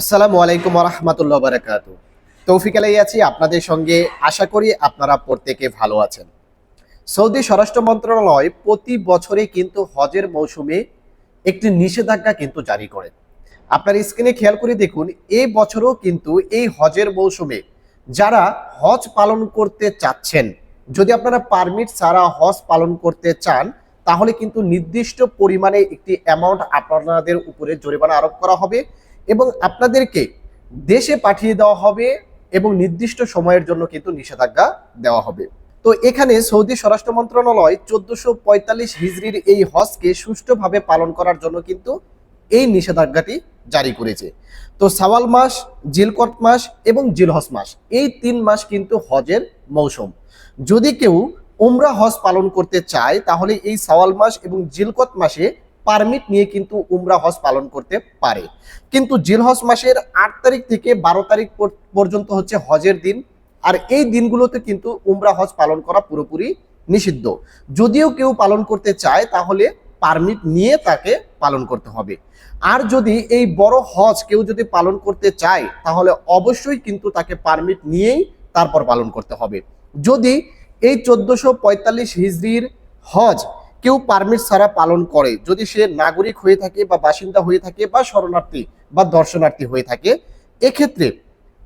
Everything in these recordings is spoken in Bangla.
আসসালামু আলাইকুম রহমতুল্লাহ বারাকাত তৌফিক আলাই আছি, আপনাদের সঙ্গে আশা করি আপনারা প্রত্যেকে ভালো আছেন। সৌদি স্বরাষ্ট্র মন্ত্রণালয় প্রতি বছরে কিন্তু হজের মৌসুমে একটি নিষেধাজ্ঞা কিন্তু জারি করে। আপনার স্ক্রিনে খেয়াল করে দেখুন এই বছরও কিন্তু এই হজের মৌসুমে যারা হজ পালন করতে চাচ্ছেন, যদি আপনারা পারমিট ছাড়া হজ পালন করতে চান, তাহলে কিন্তু নির্দিষ্ট পরিমাণে একটি অ্যামাউন্ট আপনাদের উপরে জরিমানা আরোপ করা হবে। এবং আপনাদেরকে দেশে পাঠিয়ে দেওয়া হবে এবং নির্দিষ্ট সময়ের জন্য কিন্তু নিষেধাজ্ঞা দেওয়া হবে। তো এখানে সৌদি স্বরাষ্ট্র মন্ত্রণালয় চোদ্দশো পঁয়তাল্লিশ হিজড়ির এই হজকে সুষ্ঠুভাবে পালন করার জন্য কিন্তু এই নিষেধাজ্ঞাটি জারি করেছে। তো সাওয়াল মাস জিলকট মাস এবং জিলহজ মাস, এই তিন মাস কিন্তু হজের মৌসুম। যদি কেউ উমরা হজ পালন করতে চায়, তাহলে এই সাওয়াল মাস এবং জিলকত মাসে পারমিট নিয়ে কিন্তু উমরা হজ পালন করতে পারে। কিন্তু জিলহজ মাসের আট তারিখ থেকে বারো তারিখ পর- পর্যন্ত হচ্ছে হজের দিন। আর এই দিনগুলোতে কিন্তু উমরা হজ পালন করা পুরোপুরি নিষিদ্ধ। যদিও কেউ পালন করতে চায়, তাহলে পারমিট নিয়ে তাকে পালন করতে হবে। আর যদি এই বড় হজ কেউ যদি পালন করতে চায়, তাহলে অবশ্যই কিন্তু তাকে পারমিট নিয়েই তারপর পালন করতে হবে। যদি এই চোদ্দশো পঁয়তাল্লিশ হিজড়ির হজ কেউ পারমিট ছাড়া পালন করে। যদি সে নাগরিক হয়ে থাকে বা বাসিন্দা হয়ে থাকে বা শরণার্থী বা দর্শনার্থী হয়ে থাকে, এক্ষেত্রে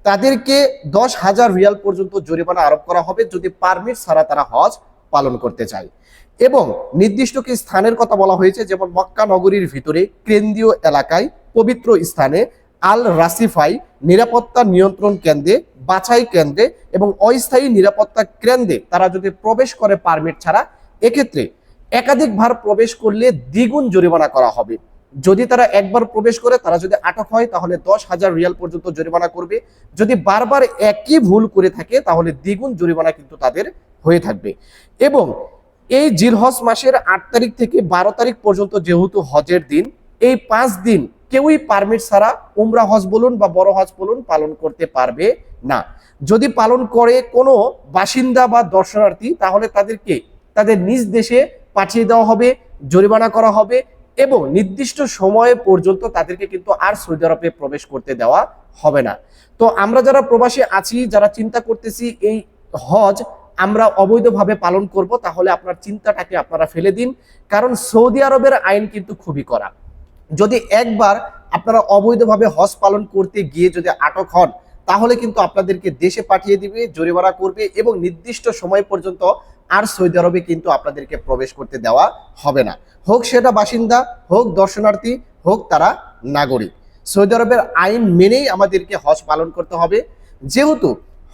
তাদেরকে দশ হাজার রিয়াল পর্যন্ত জরিমানা আরোপ করা হবে যদি পারমিট ছাড়া তারা হজ পালন করতে চায়। এবং নির্দিষ্ট কি স্থানের কথা বলা হয়েছে, যেমন মক্কা নগরীর ভিতরে কেন্দ্রীয় এলাকায় পবিত্র স্থানে আল রাসিফাই নিরাপত্তা নিয়ন্ত্রণ কেন্দ্রে, বাছাই কেন্দ্রে এবং অস্থায়ী নিরাপত্তা কেন্দ্রে তারা যদি প্রবেশ করে পারমিট ছাড়া, এক্ষেত্রে একাধিকবার প্রবেশ করলে দ্বিগুণ জরিমানা করা হবে। যদি তারা একবার প্রবেশ করে, তারা যদি আটক হয়, তাহলে দশ হাজার রিয়াল পর্যন্ত জরিমানা করবে। যদি বারবার একই ভুল করে থাকে, তাহলে দ্বিগুণ জরিমানা কিন্তু তাদের হয়ে থাকবে। এবং এই জিলহজ মাসের আট তারিখ থেকে বারো তারিখ পর্যন্ত যেহেতু হজের দিন, এই পাঁচ দিন কেউই পারমিট ছাড়া উমরা হজ বলুন বা বড় হজ বলুন পালন করতে পারবে না। যদি পালন করে কোনো বাসিন্দা বা দর্শনার্থী, তাহলে তাদেরকে, তাদের নিজ দেশে পাঠিয়ে দেওয়া হবে, জরিমানা করা হবে এবং নির্দিষ্ট সময় পর্যন্ত তাদেরকে কিন্তু আর সৌদি আরবে প্রবেশ করতে দেওয়া হবে না। তো আমরা যারা প্রবাসী আছি, যারা চিন্তা করতেছি এই হজ আমরা অবৈধভাবে পালন করব, তাহলে আপনার চিন্তাটাকে আপনারা ফেলে দিন। কারণ সৌদি আরবের আইন কিন্তু খুবই করা যদি একবার আপনারা অবৈধভাবে হজ পালন করতে গিয়ে যদি আটক হন তাহলে কিন্তু আপনাদেরকে দেশে পাঠিয়ে দিবে, জরিমানা করবে এবং নির্দিষ্ট সময় পর্যন্ত আর সৌদি আরবে কিন্তু আপনাদেরকে প্রবেশ করতে দেওয়া হবে না। হোক সেটা বাসিন্দা, হোক দর্শনার্থী, হোক তারা নাগরিক। সৌদি আরবের আইন মেনেই আমাদেরকে হজ পালন করতে হবে। যেহেতু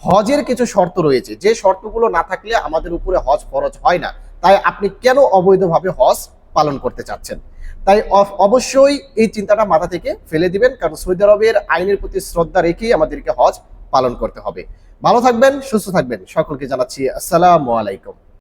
হজের কিছু শর্ত রয়েছে, যে শর্তগুলো না থাকলে আমাদের উপরে হজ ফরজ হয় না। তাই আপনি কেন অবৈধভাবে হজ পালন করতে চাচ্ছেন? তাই অবশ্যই এই চিন্তাটা মাথা থেকে ফেলে দিবেন, কারণ সৌদি আরবের আইনের প্রতি শ্রদ্ধা রেখেই আমাদেরকে হজ পালন করতে হবে। ভালো থাকবেন, সুস্থ থাকবেন, সকলকে জানাচ্ছি আসসালামু আলাইকুম।